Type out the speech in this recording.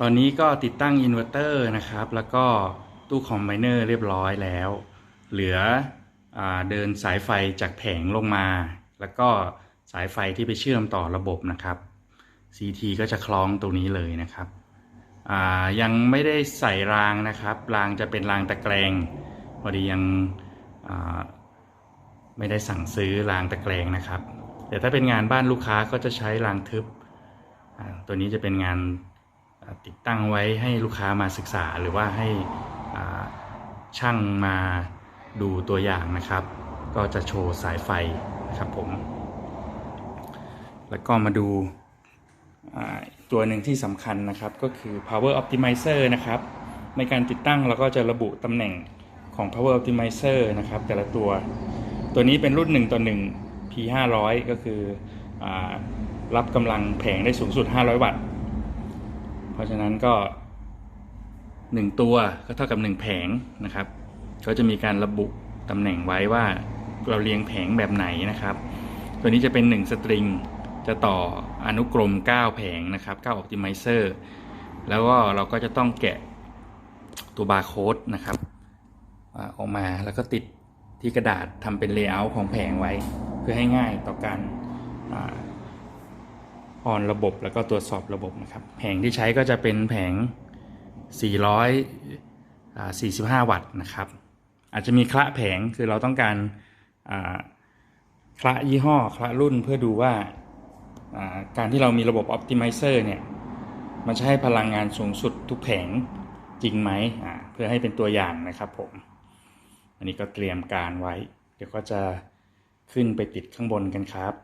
ตอนนี้ก็ติดตั้งอินเวอร์เตอร์นะครับ แล้วก็ตู้คอมไบเนอร์เรียบร้อยแล้ว เหลืออเดินสายไฟจากแผงลงมา แล้วก็สายไฟที่ไปเชื่อมต่อระบบนะครับ CT ก็จะคล้องตรงนี้เลยนะครับยังไม่ได้ใส่รางนะครับ รางจะเป็นรางตะแกรงพอดียังไม่ได้สั่งซื้อรางตะแกรงนะครับแต่ถ้าเป็นงานบ้านลูกค้าก็จะใช้รางทึบตัวนี้จะเป็นงาน ติดตั้งไว้ให้ลูกค้ามาศึกษาหรือว่าให้ช่างมาดูตัวอย่างนะครับ ก็จะโชว์สายไฟนะครับผม แล้วก็มาดูตัวหนึ่งที่สำคัญนะครับก็คือ power optimizer นะครับ ในการติดตั้งเราก็จะระบุตำแหน่งของ power optimizer นะครับ แต่ละตัว ตัวนี้เป็นรุ่น 1 ต่อ 1 P 500 ก็คืออรับกำลังแผงได้สูงสุด 500 วัตต์ เพราะฉะนั้นก็ 1 ตัวก็เท่ากับ 1 แผงนะครับก็จะมีการระบุตำแหน่งไว้ว่าเราเรียงแผงแบบไหนนะครับ ตัวนี้จะเป็น 1 สตริง จะต่ออนุกรม 9 แผงนะครับ9 Optimizer แล้วก็เราก็จะต้องแกะตัวบาร์โค้ดนะครับอ่าออกมาแล้วก็ติดที่กระดาษทำเป็นเลเยอร์ของแผงไว้ เพื่อให้ง่ายต่อการ ออนระบบแล้วก็ตรวจสอบระบบนะครับ แผงที่ใช้ก็จะเป็นแผง 445 วัตต์นะครับ อาจจะมีคละแผงคือเราต้องการคละยี่ห้อคละรุ่นเพื่อดูว่าการที่เรามีระบบ Optimizer เนี่ยมันจะให้พลังงานสูงสุดทุกแผงจริงไหมเพื่อให้เป็นตัวอย่างนะครับผม อันนี้ก็เตรียมการไว้ เดี๋ยวก็จะขึ้นไปติดข้างบนกันครับ